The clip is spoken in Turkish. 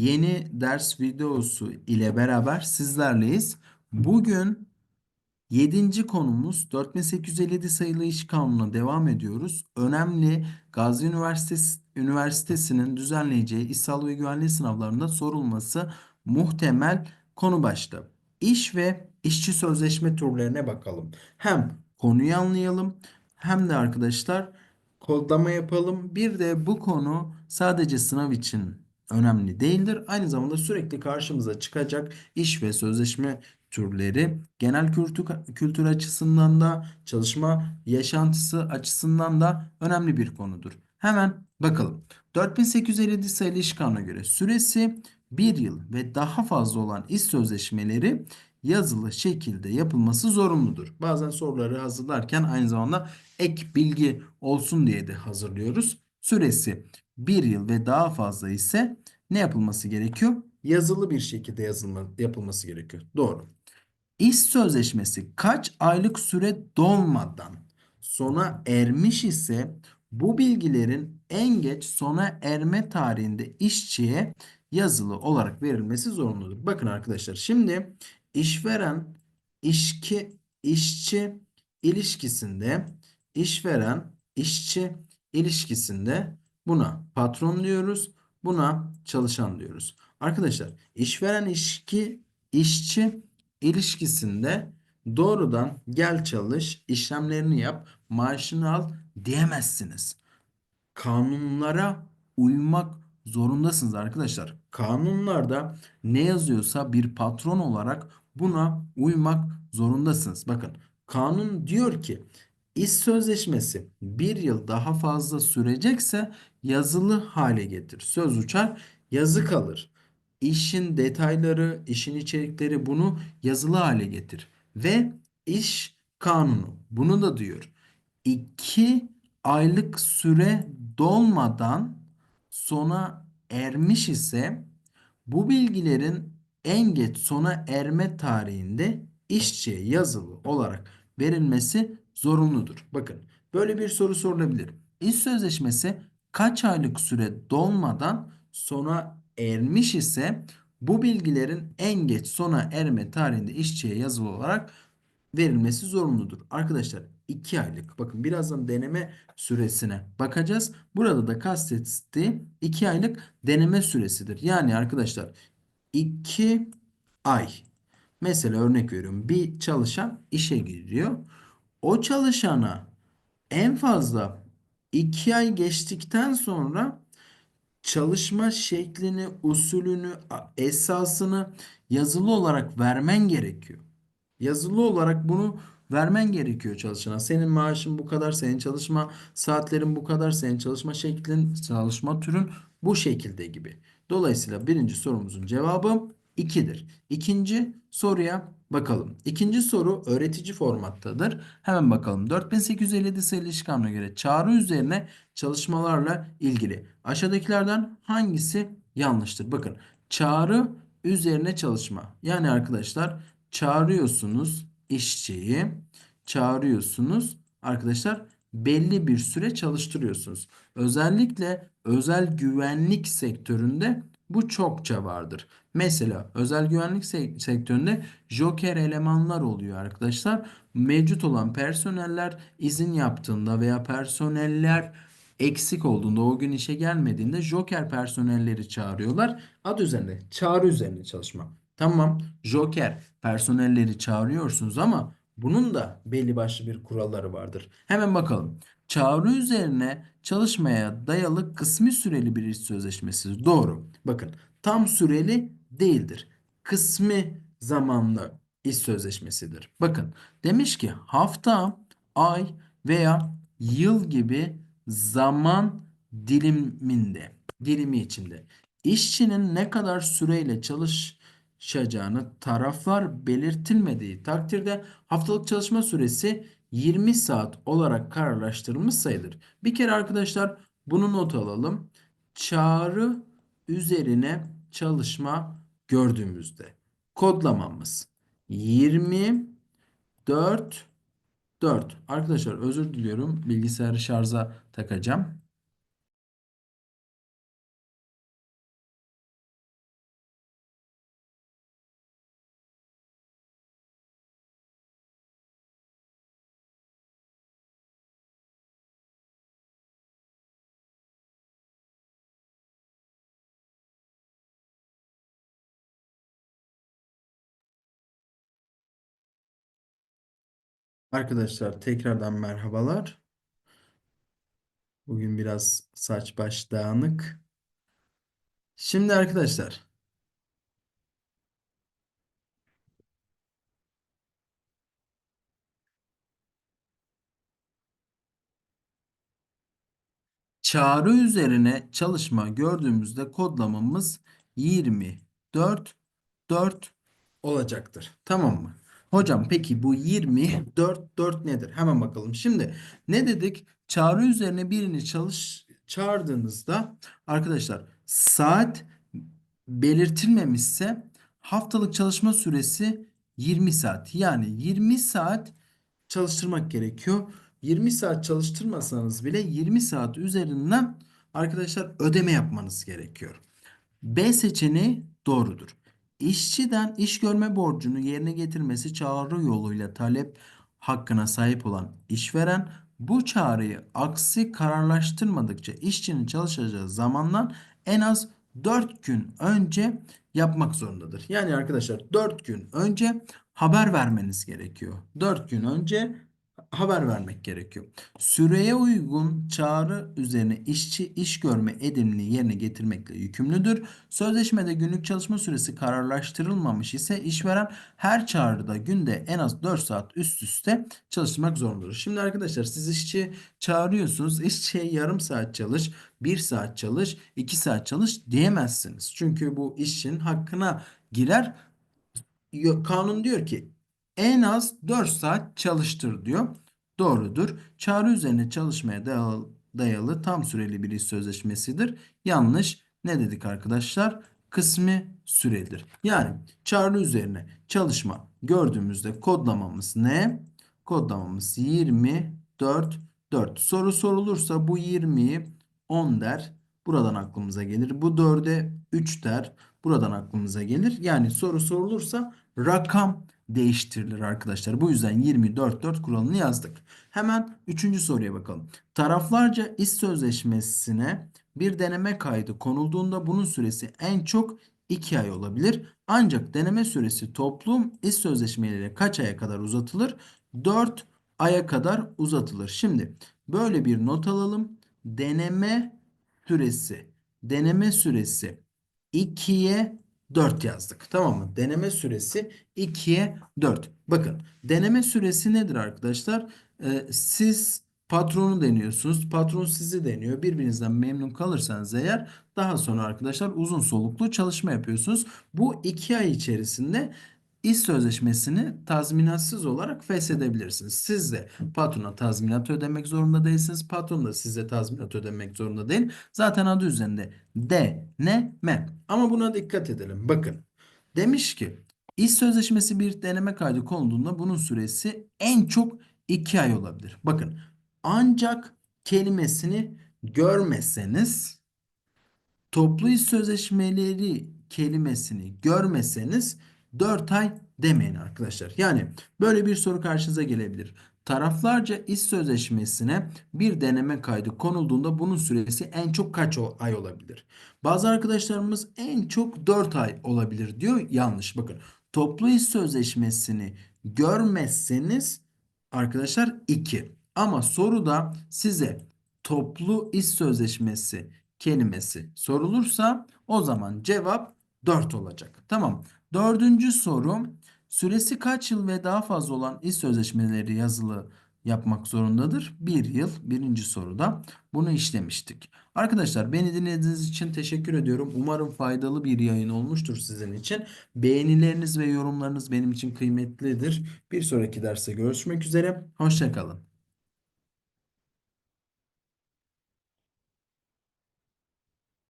yeni ders videosu ile beraber sizlerleyiz. Bugün 7. konumuz 4857 sayılı iş kanununa devam ediyoruz. Önemli Gazi Üniversitesi Üniversitesi'nin düzenleyeceği sağlığı ve güvenliği sınavlarında sorulması muhtemel konu başlığı. İş ve işçi sözleşme türlerine bakalım. Hem konuyu anlayalım hem de arkadaşlar kodlama yapalım. Bir de bu konu sadece sınav için önemli değildir. Aynı zamanda sürekli karşımıza çıkacak iş ve sözleşme türleri genel kültür, kültür açısından da çalışma yaşantısı açısından da önemli bir konudur. Hemen bakalım. 4857 sayılı iş kanuna göre süresi bir yıl ve daha fazla olan iş sözleşmeleri yazılı şekilde yapılması zorunludur. Bazen soruları hazırlarken aynı zamanda ek bilgi olsun diye de hazırlıyoruz. Süresi bir yıl ve daha fazla ise ne yapılması gerekiyor? Yazılı bir şekilde yazılma, yapılması gerekiyor. Doğru. İş sözleşmesi kaç aylık süre dolmadan sona ermiş ise bu bilgilerin en geç sona erme tarihinde işçiye yazılı olarak verilmesi zorunludur. Bakın arkadaşlar şimdi işveren işki işçi ilişkisinde işveren işçi ilişkisinde buna patron diyoruz. Buna çalışan diyoruz. Arkadaşlar işveren işki işçi ilişkisinde doğrudan gel çalış işlemlerini yap maaşını al diyemezsiniz. Kanunlara uymak zorundasınız arkadaşlar. Kanunlarda ne yazıyorsa bir patron olarak buna uymak zorundasınız. Bakın kanun diyor ki iş sözleşmesi bir yıl daha fazla sürecekse yazılı hale getir. Söz uçar yazı kalır. İşin detayları, işin içerikleri bunu yazılı hale getir. Ve iş kanunu bunu da diyor. 2 aylık süre dolmadan sona ermiş ise bu bilgilerin en geç sona erme tarihinde işçiye yazılı olarak verilmesi zorunludur. Bakın böyle bir soru sorulabilir. İş sözleşmesi kaç aylık süre dolmadan sona ermiş ise bu bilgilerin en geç sona erme tarihinde işçiye yazılı olarak verilmesi zorunludur. Arkadaşlar 2 aylık. Bakın birazdan deneme süresine bakacağız. Burada da kastettiği 2 aylık deneme süresidir. Yani arkadaşlar 2 ay. Mesela örnek veriyorum. Bir çalışan işe giriyor. O çalışana en fazla 2 ay geçtikten sonra çalışma şeklini, usulünü, esasını yazılı olarak vermen gerekiyor. Yazılı olarak bunu vermen gerekiyor çalışana. Senin maaşın bu kadar, senin çalışma saatlerin bu kadar, senin çalışma şeklin, çalışma türün bu şekilde gibi. Dolayısıyla birinci sorumuzun cevabı 2'dir. İkinci soruya bakalım. İkinci soru öğretici formattadır. Hemen bakalım. 4857 sayılı iş kanuna göre çağrı üzerine çalışmalarla ilgili. Aşağıdakilerden hangisi yanlıştır? Bakın çağrı üzerine çalışma. Yani arkadaşlar çağırıyorsunuz işçiyi, çağırıyorsunuz arkadaşlar belli bir süre çalıştırıyorsunuz. Özellikle özel güvenlik sektöründe bu çokça vardır. Mesela özel güvenlik sektöründe joker elemanlar oluyor arkadaşlar. Mevcut olan personeller izin yaptığında veya personeller eksik olduğunda o gün işe gelmediğinde joker personelleri çağırıyorlar. Adı üzerinde çağrı üzerine çalışma. Tamam joker personelleri çağırıyorsunuz ama bunun da belli başlı bir kuralları vardır. Hemen bakalım. Çağrı üzerine çalışmaya dayalı kısmi süreli bir iş sözleşmesi. Doğru. Bakın tam süreli değildir. Kısmi zamanlı iş sözleşmesidir. Bakın demiş ki hafta, ay veya yıl gibi zaman diliminde, dilimi içinde işçinin ne kadar süreyle çalışacağını taraflar belirtilmediği takdirde haftalık çalışma süresi 20 saat olarak kararlaştırılmış sayılır. Bir kere arkadaşlar bunu not alalım. Çağrı üzerine çalışma gördüğümüzde kodlamamız 24 4. Arkadaşlar özür diliyorum. Bilgisayarı şarja takacağım. Arkadaşlar tekrardan merhabalar. Bugün biraz saç baş dağınık. Şimdi arkadaşlar çağrı üzerine çalışma gördüğümüzde kodlamamız 24 4 olacaktır. Tamam mı? Hocam peki bu 24 4 nedir? Hemen bakalım. Şimdi ne dedik? Çağrı üzerine birini çalış çağırdığınızda arkadaşlar saat belirtilmemişse haftalık çalışma süresi 20 saat. Yani 20 saat çalıştırmak gerekiyor. 20 saat çalıştırmasanız bile 20 saat üzerinden arkadaşlar ödeme yapmanız gerekiyor. B seçeneği doğrudur. İşçiden iş görme borcunu yerine getirmesi çağrı yoluyla talep hakkına sahip olan işveren bu çağrıyı aksi kararlaştırmadıkça işçinin çalışacağı zamandan en az 4 gün önce yapmak zorundadır. Yani arkadaşlar 4 gün önce haber vermeniz gerekiyor. 4 gün önce haber vermek gerekiyor. Süreye uygun çağrı üzerine işçi iş görme edimini yerine getirmekle yükümlüdür. Sözleşmede günlük çalışma süresi kararlaştırılmamış ise işveren her çağrıda günde en az 4 saat üst üste çalışmak zorundadır. Şimdi arkadaşlar siz işçi çağırıyorsunuz. İşçiye yarım saat çalış, 1 saat çalış, 2 saat çalış diyemezsiniz. Çünkü bu işçinin hakkına girer kanun diyor ki en az 4 saat çalıştır diyor. Doğrudur. Çağrı üzerine çalışmaya dayalı, tam süreli bir iş sözleşmesidir. Yanlış. Ne dedik arkadaşlar? Kısmi sürelidir. Yani çağrı üzerine çalışma gördüğümüzde kodlamamız ne? Kodlamamız 24 4. Soru sorulursa bu 20'yi 10 der. Buradan aklımıza gelir. Bu 4'e 3 der. Buradan aklımıza gelir. Yani soru sorulursa rakam değiştirilir arkadaşlar. Bu yüzden 24-4 kuralını yazdık. Hemen 3. soruya bakalım. Taraflarca iş sözleşmesine bir deneme kaydı konulduğunda bunun süresi en çok 2 ay olabilir. Ancak deneme süresi toplum iş sözleşmeleriyle kaç aya kadar uzatılır? 4 aya kadar uzatılır. Şimdi böyle bir not alalım. Deneme süresi deneme süresi 2'ye 4 yazdık. Tamam mı? Deneme süresi 2'ye 4. Bakın deneme süresi nedir arkadaşlar? Ee, siz patronu deniyorsunuz. Patron sizi deniyor. Birbirinizden memnun kalırsanız eğer daha sonra arkadaşlar uzun soluklu çalışma yapıyorsunuz. Bu 2 ay içerisinde İş sözleşmesini tazminatsız olarak feshedebilirsiniz. Siz de patrona tazminat ödemek zorunda değilsiniz. Patron da size tazminat ödemek zorunda değil. Zaten adı üzerinde deneme. Ama buna dikkat edelim. Bakın demiş ki iş sözleşmesi bir deneme kaydı konulduğunda bunun süresi en çok 2 ay olabilir. Bakın ancak kelimesini görmeseniz toplu iş sözleşmeleri kelimesini görmeseniz 4 ay demeyin arkadaşlar. Yani böyle bir soru karşınıza gelebilir. Taraflarca iş sözleşmesine bir deneme kaydı konulduğunda bunun süresi en çok kaç ay olabilir? Bazı arkadaşlarımız en çok 4 ay olabilir diyor. Yanlış. Bakın toplu iş sözleşmesini görmezseniz arkadaşlar 2. Ama soruda size toplu iş sözleşmesi kelimesi sorulursa o zaman cevap 4 olacak. Tamam. Dördüncü soru. Süresi kaç yıl ve daha fazla olan iş sözleşmeleri yazılı yapmak zorundadır? Bir yıl. Birinci soruda bunu işlemiştik. Arkadaşlar beni dinlediğiniz için teşekkür ediyorum. Umarım faydalı bir yayın olmuştur sizin için. Beğenileriniz ve yorumlarınız benim için kıymetlidir. Bir sonraki derste görüşmek üzere. Hoşçakalın.